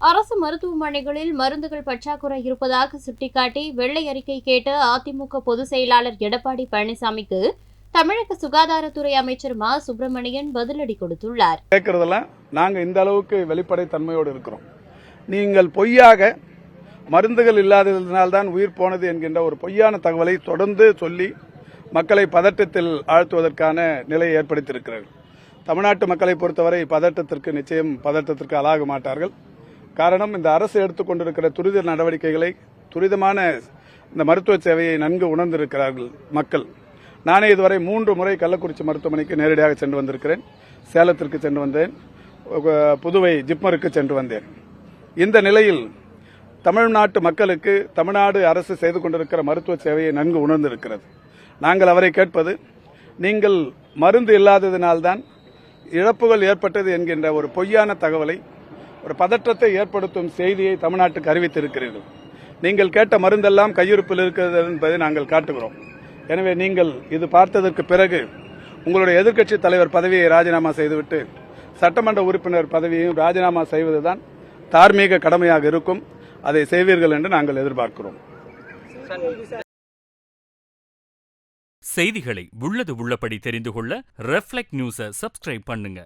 அரசு மருத்துவமனைகளில் மருந்துகள் பற்றாக்குறை இருப்பதாக சுட்டிக்காட்டி வெள்ளை அறிக்கை கேட்ட அதிமுக பொதுச் செயலாளர் எடப்பாடி பழனிசாமிக்கு தமிழக சுகாதாரத்துறை அமைச்சர் மா. சுப்பிரமணியன் பதிலடி கொடுத்துள்ளார். கேட்கறதெல்லாம் நாங்கள் இந்த அளவுக்கு வெளிப்படை தன்மையோடு இருக்கிறோம். நீங்கள் பொய்யாக மருந்துகள் இல்லாததினால்தான் உயிர் போனது என்கின்ற ஒரு பொய்யான தகவலை தொடர்ந்து சொல்லி மக்களை பதட்டத்தில் ஆழ்த்துவதற்கான நிலையை ஏற்படுத்தியிருக்கிறார்கள். தமிழ்நாட்டு மக்களை பொறுத்தவரை பதட்டத்திற்கு நிச்சயம் பதட்டத்திற்கு ஆளாக மாட்டார்கள். காரணம் இந்த அரசு எடுத்துக்கொண்டிருக்கிற துரித நடவடிக்கைகளை துரிதமான இந்த மருத்துவ சேவையை நன்கு உணர்ந்திருக்கிறார்கள் மக்கள். நானே இதுவரை மூன்று முறை கள்ளக்குறிச்சி மருத்துவமனைக்கு நேரடியாக சென்று வந்திருக்கிறேன். சேலத்திற்கு சென்று வந்தேன். புதுவை ஜிப்மருக்கு சென்று வந்தேன். இந்த நிலையில் தமிழ்நாட்டு மக்களுக்கு தமிழ்நாடு அரசு செய்து கொண்டிருக்கிற மருத்துவ சேவையை நன்கு உணர்ந்திருக்கிறது. நாங்கள் அவரை கேட்பது நீங்கள் மருந்து இல்லாததினால்தான் இழப்புகள் ஏற்பட்டது என்கின்ற ஒரு பொய்யான தகவலை ஒரு பதற்றத்தை ஏற்படுத்தும் செய்தியை தமிழ்நாட்டுக்கு அறிவித்திருக்கிறீர்கள். நீங்கள் கேட்ட மருந்தெல்லாம் கையிருப்பில் இருக்கிறது என்பதை நாங்கள் காட்டுகிறோம். எனவே நீங்கள் இது பார்த்ததற்கு பிறகு உங்களுடைய எதிர்க்கட்சி தலைவர் பதவியை ராஜினாமா செய்துவிட்டு சட்டமன்ற உறுப்பினர் பதவியையும் ராஜினாமா செய்வதுதான் தார்மீக கடமையாக இருக்கும். அதை செய்வீர்கள் என்று நாங்கள் எதிர்பார்க்கிறோம். செய்திகளை உள்ளது உள்ளபடி தெரிந்து கொள்ள ரெஃப்ளெக்ட் நியூஸை சப்ஸ்கிரைப் பண்ணுங்க.